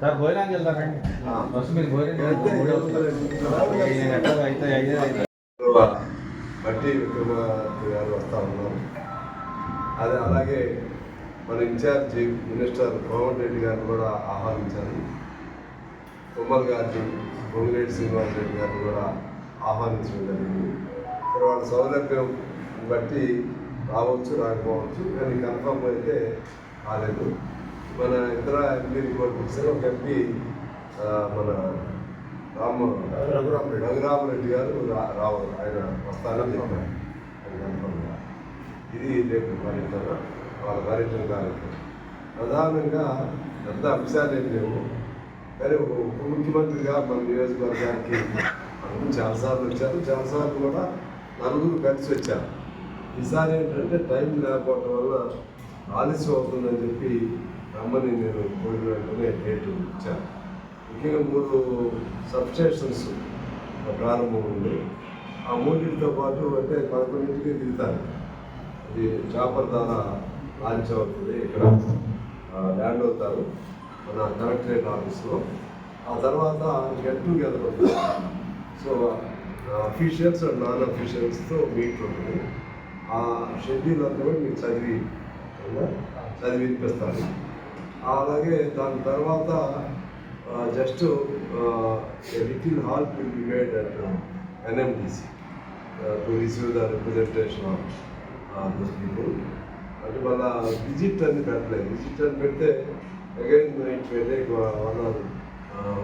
Sir భోజనానికి వెళ్తారండి. First మీరు భోజనం అయితే బట్టి విక్రమార్క గారు వస్తూ ఉన్నారు. అదే అలాగే మన ఇన్ఛార్జి మినిస్టర్ కోమటి రెడ్డి గారిని కూడా ఆహ్వానించారు. తుమ్మల్ గారిని పొంగిరెడ్డి శ్రీనివాస్ రెడ్డి గారిని కూడా ఆహ్వానించడం జరిగింది. వాళ్ళ సౌలభ్యం బట్టి రావచ్చు రాకపోవచ్చు కానీ కన్ఫర్మ్ అయితే కాలేదు మన ఇతర ఎంపీ రిపోర్ట్ ఒక ఎంపీ మన రామ రఘురామరెడ్డి. రఘురామరెడ్డి గారు రా- రావాలి ఆయన వస్తానని చెప్పారు. ఇది రేపు పర్యటన వాళ్ళ పర్యటన కార్యక్రమం ప్రధానంగా పెద్ద అంశాలు ఏం లేవు. కానీ ఉప ముఖ్యమంత్రిగా మన నియోజకవర్గానికి అందరూ చాలాసార్లు వచ్చారు. చాలాసార్లు కూడా నలుగురు కలిసి వచ్చారు. ఈసారి ఏంటంటే టైం లేకపోవడం వల్ల ఆలస్యం అవుతుందని చెప్పి రమ్మని నేను కోరిన వెంటనే డేట్ ఇచ్చాను. ముఖ్యంగా మూడు సబ్స్టేషన్స్ ప్రారంభం ఉంది. ఆ మూడింటితో పాటు అంటే పదకొండింటికి దిగుతారు. అది చాపర్ ద్వారా లాంచ్ అవుతుంది ఇక్కడ. ల్యాండ్ అవుతారు మన కలెక్టరేట్ ఆఫీస్లో. ఆ తర్వాత గెట్ టుగెదర్ ఉంటుంది సో అఫీషియల్స్ అండ్ నాన్ అఫీషియల్స్తో మీట్ ఉంటుంది. ఆ షెడ్యూల్ అంతా కూడా మీరు చదివి అవునా? అలాగే దాని తర్వాత just little hall will be made at NMDC to receive the representation of those people అంటే వాళ్ళ విజిట్ అని పెట్టలేదు. విజిట్ అని పెడితే అగైన్ ఇట్ వెళ్ళే one hour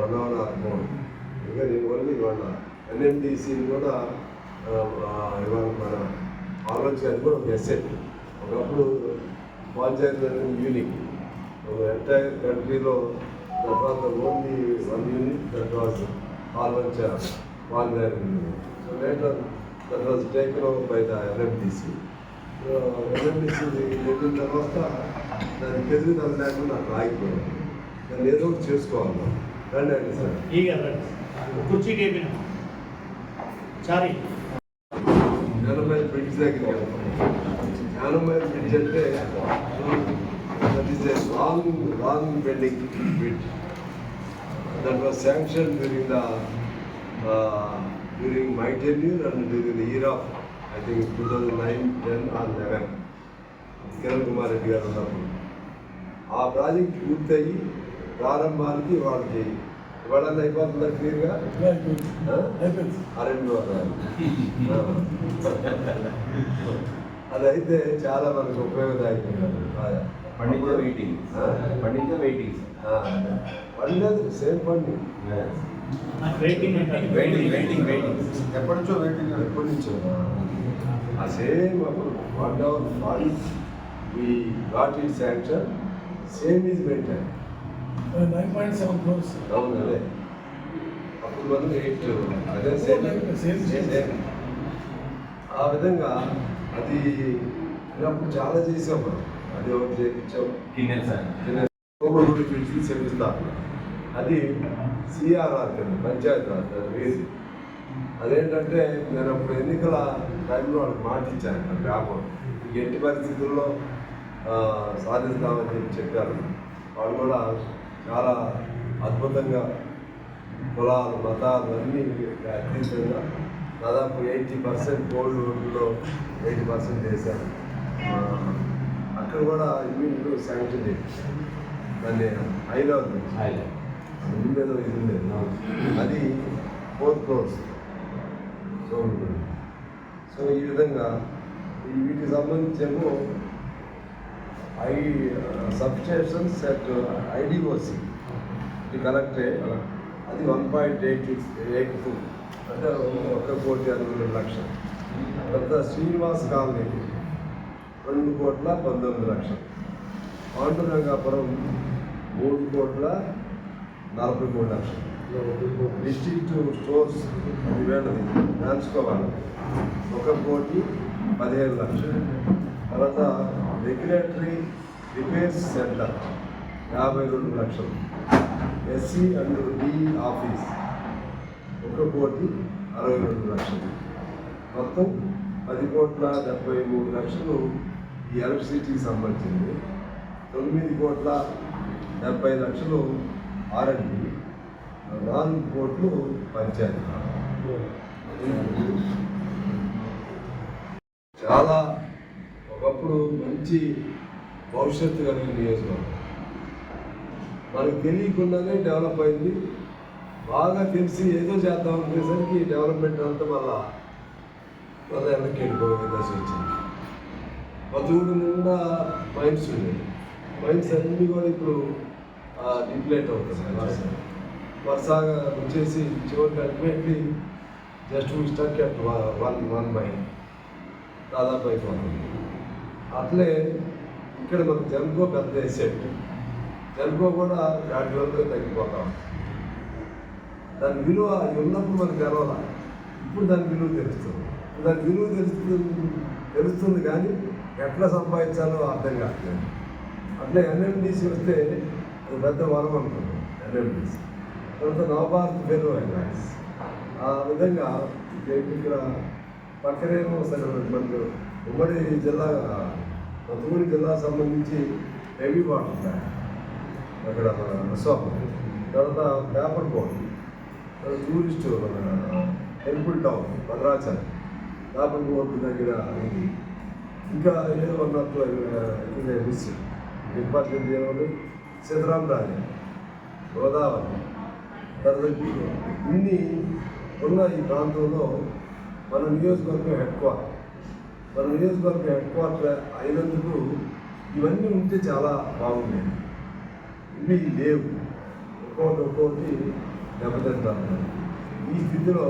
one hour or more ఇంకా నేను ఓన్లీ వాళ్ళ ఎన్ఎండిసిని కూడా ఇవాళ మన ఆలోచన అది కూడా ఒక ఎసెట్ ఒకప్పుడు పంచాయతీ యూనిక్ ఎంటైర్ కంట్రీలో తర్వాత only one unit that was all venture one so later that was taken over by the NMDC NMDC వెళ్ళిన తర్వాత దానికి ఎదుగుదల లేకుండా నాకు ఆగిపోయాను దాన్ని ఏదో ఒకటి చేసుకోవాలి రండి. అండి సార్ కుర్చీ చారీ. ఎనభై బ్రిడ్జ్ దగ్గరికి ఎనభై బ్రిడ్జ్ అంటే is a long long bending bridge that was sanction during the during my tenure and during the year of I think two thousand nine ten or eleven Kiran Kumar Reddy గారు ఉన్నప్పుడు. ఆ project పూర్తయి ప్రారంభానికి వాళ్ళకి ఇవాళ అయిపోతుందా క్లియర్గా? అరెండు అదైతే చాలా మనకు ఉపయోగదాయకంగా పండించే వెయిటింగ్ పండించే వెయిటింగ్ పండలేదు సేమ్ పండి. వెయిటింగ్ వెయిటింగ్ వెయిటింగ్ వెయిటింగ్ ఎప్పటి నుంచో వెయిటింగ్ ఎప్పటి నుంచో. ఆ సేమ్ అప్పుడు what our fund we got it sanction same is maintain nine point seven crores అవును అదే. అప్పుడు మనం ఎయిట్ అదే సేమ్ same. సేమ్ ఆ విధంగా అది అప్పుడు చాలా చేసాం మనం. ఒకటి చేయించాం. గురించి అది సిఆర్ఆర్ కింద పంచాయతీ రాజ్ వేసి అదేంటంటే నేను అప్పుడు ఎన్నికల టైంలో వాళ్ళకి మాట ఇచ్చాను గ్రామం ఎట్టి పరిస్థితుల్లో సాధిస్తామని చెప్పి చెప్పారు. వాళ్ళు కూడా చాలా అద్భుతంగా కులాలు మతాలు అన్నీ అతీతంగా దాదాపు ఎయిటీ పర్సెంట్ కోల్డ్ రోడ్లో ఎయిటీ పర్సెంట్ చేశారు అక్కడ కూడా ఇల్లు శాంక్షన్ చేయించారు దాన్ని హైదరాబాద్ నుంచి. ముందు ఏదో ఇది ఉండేది. అది ఫోర్ క్రోర్స్ సో ఉంటుంది. సో ఈ విధంగా వీటికి సంబంధించేమో ఐ సబ్స్టేషన్స్ అట్ ఐడిఓసి కలెక్టే అది one point eight eight two. అంటే ఒక కోటి అరవై రెండు లక్షలు. తర్వాత శ్రీనివాస్ కాలనీ. రెండు కోట్ల పంతొమ్మిది లక్షలు. పాండురంగాపురం మూడు కోట్ల నలభై మూడు లక్షలు. డిస్ట్రిక్ట్ స్టోర్స్ అది వేళది ఒక కోటి పదిహేను లక్షలు. తర్వాత రెగ్యులేటరీ రిపేర్ సెంటర్ యాభై రెండు లక్షలు. ఎస్సీ అండ్ డి ఆఫీస్ ఒక కోటి అరవై రెండు లక్షలు. మొత్తం పది కోట్ల డెబ్బై మూడు లక్షలు ఈ ఎలక్ట్రిసిటీకి సంబంధించింది. తొమ్మిది కోట్ల డెబ్బై లక్షలు ఆర్ఎండి నాలుగు కోట్లు పంచాయతీ. చాలా ఒకప్పుడు మంచి భవిష్యత్తు కలిగిన నియోజకవర్గం. మనకు తెలియకుండానే డెవలప్ అయింది. బాగా తెలిసి ఏదో చేద్దాం అనుకునేసరికి డెవలప్మెంట్ అంతా మళ్ళా మళ్ళీ వెనక్కి వెళ్ళిపోయే దశ వచ్చింది. మధువుడు నిండా మైండ్స్ ఉండేవి. మైండ్స్ అన్నీ కూడా ఇప్పుడు డిప్లేట్ అవుతుంది వరుస వరుసగా వచ్చేసి చివరికి ultimately just stuck at one one by దాదాపు అయిపోతుంది. అట్లే ఇక్కడ మనకు జన్కో పెద్ద ఎసెట్ జన్కో కూడా గ్రాడ్యువల్గా తగ్గిపోతాం దాని విలువ ఉన్నప్పుడు మనకు తెలవాల? ఇప్పుడు దాని విలువ తెలుస్తుంది. దాని విలువ తెలుస్తుంది తెలుస్తుంది కానీ ఎట్లా సంపాదించాలో అర్థం కావట్లేదు. అట్లే ఎన్ఎండిసి వస్తే అది పెద్ద వరం అనుకున్నాం ఎన్ఎండిసి. తర్వాత నవభారత్ ఫెలో అయినా ఆ విధంగా ఇక్కడ పక్కనేమో సరే మనకు ఉమ్మడి జిల్లా కొత్తగూడి జిల్లా సంబంధించి హెవీ బాట్ ప్లాంట్ అక్కడ మన అశోక్. తర్వాత పేపర్ బోర్డ్. టూరిస్ట్ మన temple town Bhadrachalam. Paper board దగ్గర ఇంకా ఏదో ఉన్నట్లు ఇది మిస్. డిపార్ట్మెంట్ దేవుడు సీతారాం రాజు గోదావరి తర్వాత ఇన్ని ఉన్న ఈ ప్రాంతంలో మన నియోజకవర్గం హెడ్ క్వార్టర్ మన నియోజకవర్గం హెడ్ క్వార్టర్ అయినందుకు ఇవన్నీ ఉంటే చాలా బాగుండేది. ఇవి లేవు. ఒక్కొక్కటి ఒక్కొక్కటి దెబ్బతింటారు ఈ స్థితిలో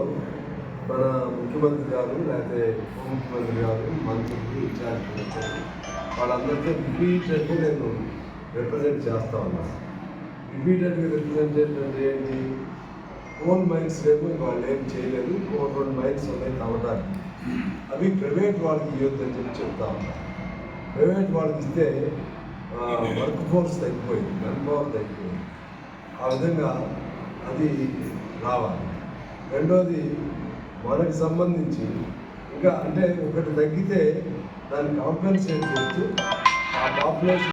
మన ముఖ్యమంత్రి గారు లేకపోతే ఉప ముఖ్యమంత్రి గారు మంత్రులు ఇన్ఛార్జ్ వచ్చారు. వాళ్ళందరితో రిపీటెడ్గా నేను రిప్రజెంట్ చేస్తా ఉన్నాను రిపీటెడ్గా రిప్రజెంట్ చేయడం ఏంటి? ఓన్ మైన్స్ లేవు వాళ్ళు ఏం చేయలేదు. కోల్ రెండు మైన్స్ ఉన్నాయి కావడానికి అవి ప్రైవేట్ వాళ్ళకి ఇవ్వద్దు అని చెప్పి చెప్తా ఉన్నాను ప్రైవేట్ వాళ్ళకి ఇస్తే వర్క్ ఫోర్స్ తగ్గిపోయింది. మెన్ పవర్ తగ్గిపోయింది. ఆ విధంగా అది రావాలి. రెండోది వాళ్ళకి సంబంధించి. ఇంకా అంటే ఒకటి తగ్గితే దాన్ని కాంపెన్సేట్ చేస్తూ ఆ పాపులేషన్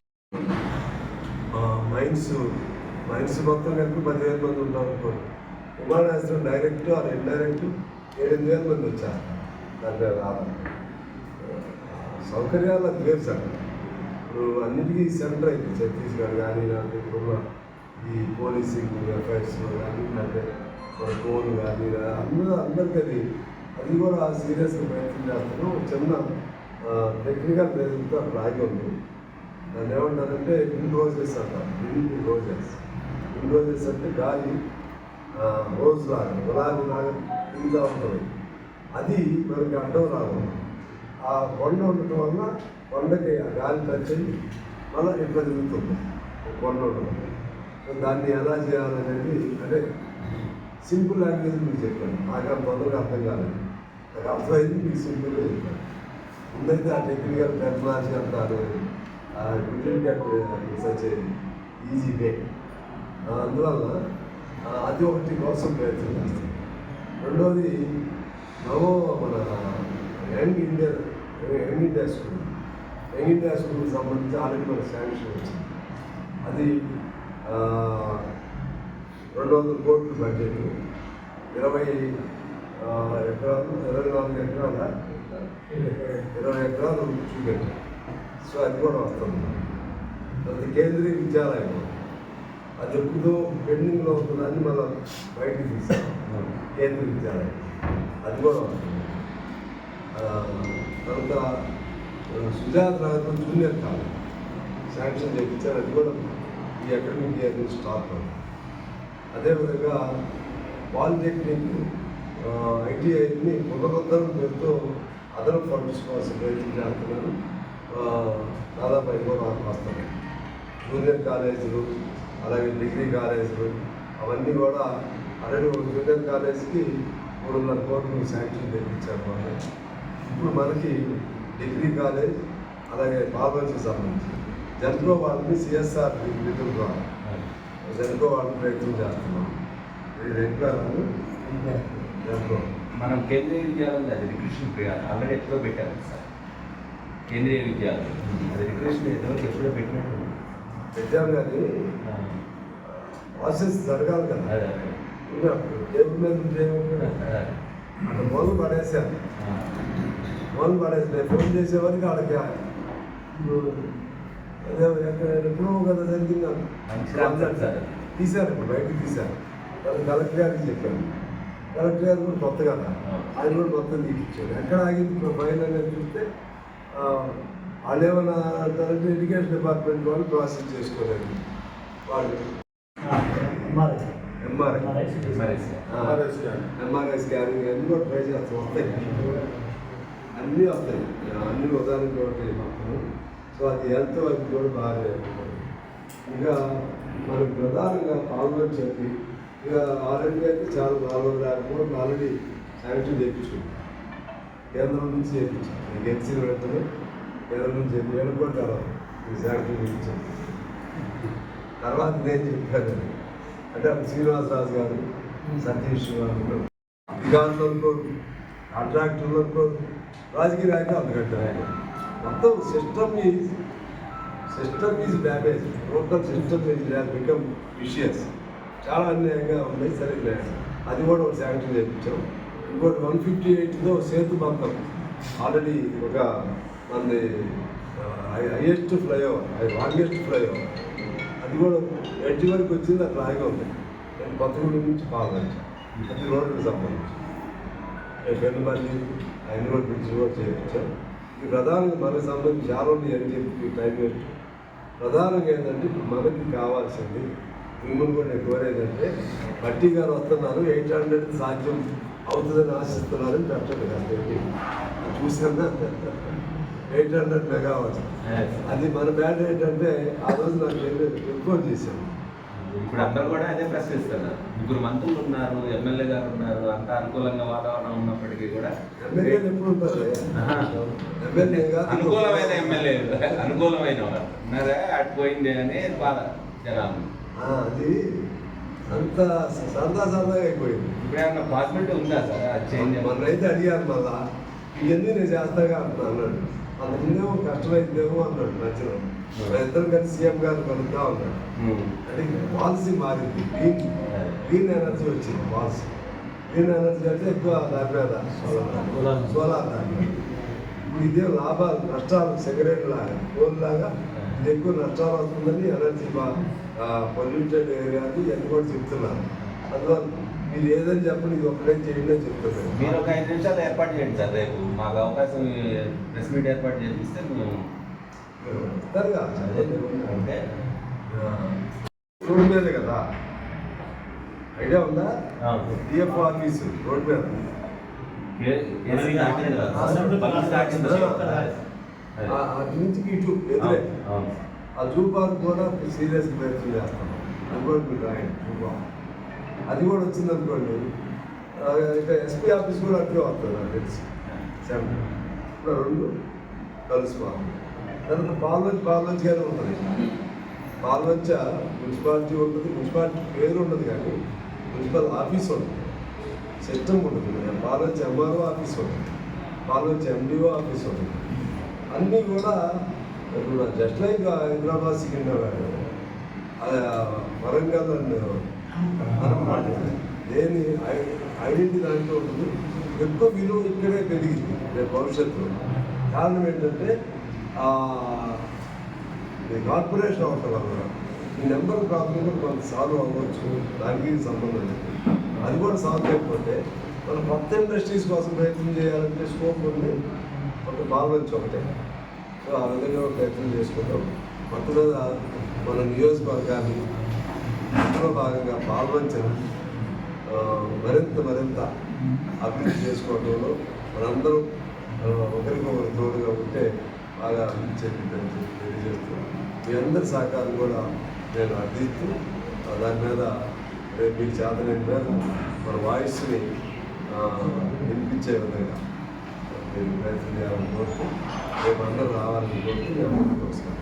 మైన్స్ మైన్స్ మొత్తం కలిపి పదివేల మంది ఉంటారు అనుకోండి. విమానాశ్రయం డైరెక్ట్ ఆర్ ఇండైరెక్ట్ ఏడెనిమిది వేల మంది వచ్చారు. దాని రావాలి సౌకర్యాలు అది లేదు సార్. ఇప్పుడు అన్నిటికీ సెంటర్ అయింది. ఛత్తీస్గఢ్ కానీ లేకపోతే ఇప్పుడున్న ఈ పోలీసింగ్ ఎఫ్ఐఆర్స్ కానీ లేకపోతే మన కానీ అందరూ అందరికీ అది అది కూడా సీరియస్గా ప్రయత్నం చేస్తాను చిన్న టెక్నికల్ రేజులతో రాగి ఉంది. దాన్ని ఏమంటారంటే ఇన్ రోజెస్ అంటారు. In roses. ఇన్ రోజెస్ అంటే గాలి రోజ్ లాగా గులాబీ లాగా తిరుగుతూ ఉంటుంది. అది మనకి అడ్డం రాదు ఆ కొండ ఉండటం వల్ల కొండకి ఆ గాలి టచ్ అయ్యి మళ్ళీ ఇట్లా తిరుగుతుంది. కొండ ఉండడం దాన్ని ఎలా చేయాలనేది అంటే సింపుల్ లాంగ్వేజ్ మీకు చెప్పాను. నాకు అంత తొందరగా అర్థం కాలేదు. నాకు అర్థమైంది మీకు సింపుల్గా చెప్పాను. ముందైతే ఆ టెక్నికల్ టెక్నాలజీ అంటారు. గెట్ సచ్ ఈజీ వే అందువల్ల అది ఒకటి కోసం ప్రయత్నం చేస్తాం. రెండోది నవో మన young India young India school. Young India స్కూల్కి సంబంధించి ఆల్రెడీ మన శాంక్షన్ వచ్చింది. అది రెండు వందల కోట్లు బడ్జెట్. ఇరవై ఎకరాలు ఇరవై నాలుగు ఎకరాల ఇరవై ఎకరాలు చూపెట్టారు సో అది కూడా వస్తుంది అది కేంద్రీయ విద్యాలయం. అది ఎప్పుడో పెండింగ్లో ఉంటుందని మనం బయటకు తీసాం కేంద్రీయ విద్యాలయం. అది కూడా వస్తుంది తర్వాత సుజాత నగర్లో జూనియర్ కాలేజ్. శాంక్షన్ చేయించారు. అది కూడా ఈ అకాడమిక్ ఇయర్ నుంచి స్టార్ట్ అవుతుంది. అదేవిధంగా పాలిటెక్నిక్ ఐటీఐని పునరుద్ధరణ పేరుతో అదనపు ఫండ్స్ కోసం ప్రయత్నం చేస్తున్నాను దాదాపు అవి నాకు వస్తాను జూనియర్ కాలేజీలు అలాగే డిగ్రీ కాలేజీలు అవన్నీ కూడా ఆల్రెడీ ఒక జూనియర్ కాలేజీకి మూడున్నర కోట్లు శాంక్షన్ తెప్పించారు వాళ్ళు. ఇప్పుడు మనకి డిగ్రీ కాలేజ్ అలాగే ఫార్మసీకి సంబంధించి జన్కో వాళ్ళని సిఎస్ఆర్ నిధుల ద్వారా. జన్కో వాళ్ళని ప్రయత్నం చేస్తున్నాం ఇది రెగ్యులర్ జన్కో మనం కేంద్రీయ విద్యాలయం అది రిక్రిషన్ ఆల్రెడీ ఎప్పుడో పెట్టారు సార్. కేంద్రీయ విద్యాలయం. అది రిక్రిషన్ ఏదో ఎప్పుడో పెట్టినట్టు పెట్టాం కానీ ప్రాసెస్ జరగాలి కదా. టేబుల్ మీద. అక్కడ మొదలు పడేసాను ఆ. మొదలు పడేసి ఫోన్ చేసేవారికి ఎక్కడ ఎప్పుడో కదా జరిగింది నాకు. మంచి కాన్సెప్ట్ సార్. తీశాను ఇప్పుడు బయటకు తీశాను అది కలెక్టర్ గారికి చెప్పాను. కలెక్టర్ గారు కూడా కొత్త కదా ఆయన కూడా మొత్తం తీపిచ్చాడు ఎక్కడ ఆగింది ఇప్పుడు ఫైల్ అనేది చూస్తే ఆ, వాళ్ళు ఏమన్నా అంటారంటే ఎడ్యుకేషన్ డిపార్ట్మెంట్ వాళ్ళు ప్రాసెస్ చేసుకోలేదు. వాళ్ళు. ఎంఆర్ఐ. ఎంఆర్ఐ. స్కానింగ్ అన్నీ కూడా ట్రై చేస్తాం. వస్తాయి. అన్నీ వస్తాయి. అన్ని ఉదాహరణకి సో అది హెల్త్ వైపు కూడా బాగా జరుగుతుంది. ఇంకా మనకు ప్రధానంగా పాల్గొని చెప్పి ఇక ఆల్రెడీ అయితే చాలా నాలుగు వందల యాభై కోట్లు ఆల్రెడీ శాంక్షన్ చేయించుకుంది కేంద్రం నుంచి చేయించాం గెలిచిన వెంటనే కేంద్రం నుంచి చెప్పి ఏడు కోట్లు శాంక్షన్ చేయించాం తర్వాత నేను చెప్పాను. అంటే అప్పుడు శ్రీనివాసరాజు గారు సతీష్ గారు అధికారులు అనుకోరు కాంట్రాక్టర్లు అనుకోరు రాజకీయ నాయకులు అందుకంటారు ఆయన మొత్తం system is system is damage total system is become vicious చాలా అన్యాయంగా ఉన్నాయి సరే లేదు. అది కూడా ఒక శాంక్షన్ చేయించాం ఇంకోటి వన్ ఫిఫ్టీ ఎయిట్లో సేతు బంధం. ఆల్రెడీ ఒక మనది హైయెస్ట్ ఫ్లైఓవర్ లాంగెస్ట్ ఫ్లైఓవర్ అది కూడా ఎడ్జ్ వరకు వచ్చింది అది ఆగి ఉంది. నేను కొత్తగూడెం నుంచి పాల్గొంచాను అది రోడ్డుకి సంబంధించి. పెద్దమల్లి ఆయన కూడా బ్రిడ్జ్ కూడా చేయించాను. ఈ ప్రధానంగా మనకు సంబంధించి చాలా ఉన్నాయి అని చెప్పి టైం వేస్ట్ ప్రధానంగా ఏంటంటే ఇప్పుడు మనకి కావాల్సింది మిమ్మల్ని కూడా నేను కోరేదంటే బట్టి గారు వస్తున్నారు ఎయిట్ హండ్రెడ్ సాధ్యం అవుతుందని ఆశిస్తున్నారని పెట్టండి కాబట్టి చూసాను ఎయిట్ హండ్రెడ్ మెగావాట్స్. అది మన బ్యాడ్ ఏంటంటే ఆ రోజు నాకు ఎక్కువ చేశాను. ఇప్పుడు అందరూ కూడా అదే ప్రశ్నిస్తున్నారు. ముగ్గురు మంత్రులు ఉన్నారు ఎమ్మెల్యే గారు ఉన్నారు అంత అనుకూలంగా వాతావరణం ఉన్నప్పటికీ కూడా అనుకూలమైన ఎమ్మెల్యే అనుకూలమైన వారు. ఉన్నారా? అటు పోయింది అని బాధ జనాలు. ఆ, అది అంత సరదా సరదాగా అయిపోయింది. ఇప్పుడు ఏమన్నా పాసిబిలిటీ ఉందా సార్? చేంజ్ మన రైతు అడిగారు మళ్ళా ఇవన్నీ నేను చేస్తాగా అంటున్నా అన్నాడు అందుకేమో కష్టమైందేమో అన్నాడు నచ్చిన ఇద్దరు కలిసి సీఎం గారు కలుద్దాం అన్నాడు. అంటే పాలసీ మారింది. గ్రీన్ గ్రీన్ ఎనర్జీ వచ్చింది పాలసీ. గ్రీన్ ఎనర్జీ అంటే ఎక్కువ మీద సోలార్ దాని ఇదే లాభాలు నష్టాలు సిగరెట్ లాగా కోల్ లాగా ఇది ఎక్కువ నష్టాలు వస్తుందని ఎనర్జీ పొల్యూటెడ్ ఏరియాని ఇవన్నీ కూడా చెప్తున్నారు. అందువల్ల మీరు ఏదని చెప్పండి ఇది ఒకటే చేయండి అని చెప్తున్నారు మీరు ఒక ఐదు నిమిషాలు ఏర్పాటు చేయండి సార్ రేపు. మాకు అవకాశం ప్రెస్ మీట్ ఏర్పాటు చేపిస్తే మేము సరిగా అంటే రోడ్డు మీద కదా. ఐడియా ఉందా? డిఎఫ్ ఆఫీసు రోడ్డు మీద. అటు నుంచి ఇటు ఎదురే. ఆ జూ పార్క్ కూడా సీరియస్గా మెన్షన్ చేస్తాం. అది కూడా మీరు రాయండి జూ పార్క్. అది కూడా వచ్చింది అనుకోండి ఇక ఎస్పీ ఆఫీస్ కూడా అట్లే వస్తుంది నాకు తెలిసి. సెవెన్ ఇప్పుడు రెండు కలుసుకోవాలి తర్వాత పాల్వంచి పాల్వంచిగానే ఉంటుంది పాల్వంచ మున్సిపాలిటీ ఉంటుంది. మున్సిపాలిటీ పేరు ఉండదు కానీ మున్సిపల్ ఆఫీస్ ఉంటుంది. సిస్టమ్ ఉంటుంది. పాల్వంచి ఎంఆర్ఓ ఆఫీస్ ఉంటుంది. పాల్వంచి ఎండిఓ ఆఫీస్ ఉంటుంది. అన్నీ కూడా ఇప్పుడు just like Hyderabad Secunderabad. Warangal and దేని ఐడెంటిటీ దాంట్లో ఉంటుంది ఎక్కువ విలువ ఇక్కడే పెరిగింది రేపు భవిష్యత్తులో. కారణం ఏంటంటే కార్పొరేషన్ అవటం వల్ల ఈ నెంబర్ ప్రాబ్లం కూడా మనకు సాల్వ్ అవ్వచ్చు. దానికి సంబంధం లేదు. అది కూడా సాల్వ్ చేయకపోతే మనం కొత్త ఇండస్ట్రీస్ కోసం ప్రయత్నం చేయాలంటే స్కోప్ ఉంది. ఒక బాలన్స్ ఒకటే. సో ఆ విధంగా ప్రయత్నం చేసుకుంటాం కొత్తగా మన నియోజకవర్గాన్ని అందులో భాగంగా పాల్వంచను మరింత మరింత అభివృద్ధి చేసుకోవడంలో మనందరం ఒకరికొకరు తోడుగా ఉంటే బాగా అభివృద్ధి చెందిందని చెప్పి తెలియజేస్తూ మీ అందరి సహకారం కూడా నేను అర్థిస్తూ దాని మీద రేపు మీకు చేతనైన మీద మన వాయిస్ని వినిపించే విధంగా మీరు ప్రయత్నం చేయాలని కోరుతూ రేపు అందరూ రావాలని కోరుతూ నేను ముందుకు వస్తాను